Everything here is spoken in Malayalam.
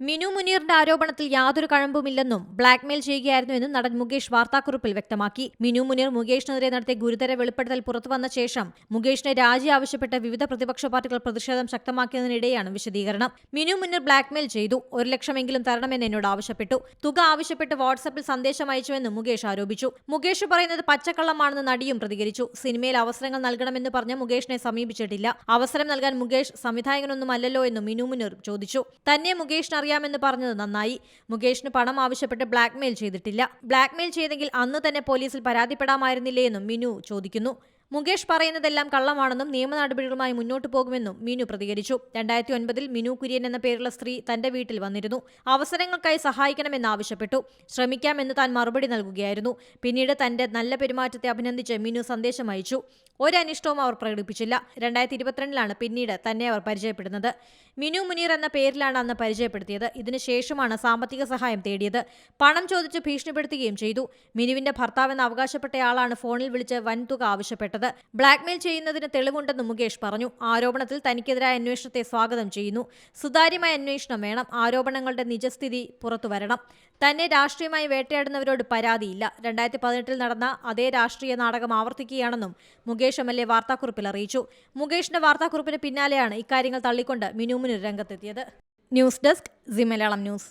മിനു മുനീറിന്റെ ആരോപണത്തിൽ യാതൊരു കഴമ്പുമില്ലെന്നും ബ്ലാക്ക്മെയിൽ ചെയ്യുകയായിരുന്നുവെന്നും നടൻ മുകേഷ് വാർത്താക്കുറിപ്പിൽ വ്യക്തമാക്കി. മിനു മുനീർ മുകേഷിനെതിരെ നടത്തിയ ഗുരുതര വെളിപ്പെടുത്തൽ പുറത്തുവന്ന ശേഷം മുകേഷിനെ രാജി ആവശ്യപ്പെട്ട് വിവിധ പ്രതിപക്ഷ പാർട്ടികൾ പ്രതിഷേധം ശക്തമാക്കിയതിനിടെയാണ് വിശദീകരണം. മിനു മുനീർ ബ്ലാക്ക്മെയിൽ ചെയ്തു. ഒരു ലക്ഷമെങ്കിലും തരണമെന്ന് എന്നോട് ആവശ്യപ്പെട്ടു. തുക ആവശ്യപ്പെട്ട് വാട്സപ്പിൽ സന്ദേശം അയച്ചുവെന്നും മുകേഷ് ആരോപിച്ചു. മുകേഷ് പറയുന്നത് പച്ചക്കള്ളമാണെന്ന് നടിയും പ്രതികരിച്ചു. സിനിമയിൽ അവസരങ്ങൾ നൽകണമെന്ന് പറഞ്ഞ് മുകേഷിനെ സമീപിച്ചിട്ടില്ല. അവസരം നൽകാൻ മുകേഷ് സംവിധായകനൊന്നുമല്ലല്ലോ എന്നും മിനു മുനീർ ചോദിച്ചു. തന്നെ മുകേഷിന് അറിയാമെന്ന് പറഞ്ഞത് നന്നായി. മുകേഷിന് പണം ആവശ്യപ്പെട്ട് ബ്ലാക്ക്മെയിൽ ചെയ്തിട്ടില്ല. ബ്ലാക്ക്മെയിൽ ചെയ്തെങ്കിൽ അന്ന് തന്നെ പോലീസിൽ പരാതിപ്പെടാമായിരുന്നില്ലേ എന്നും മിനു ചോദിക്കുന്നു. മുകേഷ് പറയുന്നതെല്ലാം കള്ളമാണെന്നും നിയമ നടപടികളുമായി മുന്നോട്ടു പോകുമെന്നും മിനു പ്രതികരിച്ചു. രണ്ടായിരത്തി ഒൻപതിൽ മിനു കുര്യൻ എന്ന പേരുള്ള സ്ത്രീ തന്റെ വീട്ടിൽ വന്നിരുന്നു. അവസരങ്ങൾക്കായി സഹായിക്കണമെന്ന് ആവശ്യപ്പെട്ടു ശ്രമിക്കാമെന്ന് താൻ മറുപടി നൽകുകയായിരുന്നു. പിന്നീട് തന്റെ നല്ല പെരുമാറ്റത്തെ അഭിനന്ദിച്ച് മിനു സന്ദേശം അയച്ചു. ഒരനിഷ്ടവും അവർ പ്രകടിപ്പിച്ചില്ല. രണ്ടായിരത്തി ഇരുപത്തിരണ്ടിലാണ് പിന്നീട് തന്നെ അവർ പരിചയപ്പെടുന്നത്. മിനു മുനീർ എന്ന പേരിലാണ് അന്ന് പരിചയപ്പെടുത്തിയത്. ഇതിനുശേഷമാണ് സാമ്പത്തിക സഹായം തേടിയത്. പണം ചോദിച്ച് ഭീഷണിപ്പെടുത്തുകയും ചെയ്തു. മിനുവിന്റെ ഭർത്താവെന്ന് അവകാശപ്പെട്ടയാളാണ് ഫോണിൽ വിളിച്ച് വൻതുക ആവശ്യപ്പെട്ടത്. ബ്ലാക്ക്മെയിൽ ചെയ്യുന്നതിന് തെളിവുണ്ടെന്ന് മുകേഷ് പറഞ്ഞു. ആരോപണത്തിൽ തനിക്കെതിരായ അന്വേഷണത്തെ സ്വാഗതം ചെയ്യുന്നു. സുതാര്യമായ അന്വേഷണം വേണം. ആരോപണങ്ങളുടെ നിജസ്ഥിതി പുറത്തുവരണം തന്നെ രാഷ്ട്രീയമായി വേട്ടയാടുന്നവരോട് പരാതിയില്ല. രണ്ടായിരത്തി പതിനെട്ടിൽ നടന്ന അതേ രാഷ്ട്രീയ നാടകം ആവർത്തിക്കുകയാണെന്നും മുകേഷ് എം എൽ എ വാർത്താക്കുറിപ്പിൽ അറിയിച്ചു. മുകേഷിന്റെ വാർത്താക്കുറിപ്പിന് പിന്നാലെയാണ് ഇക്കാര്യങ്ങൾ തള്ളിക്കൊണ്ട് മിനുമിനു രംഗത്തെത്തിയത്. News desk Zee Malayalam news.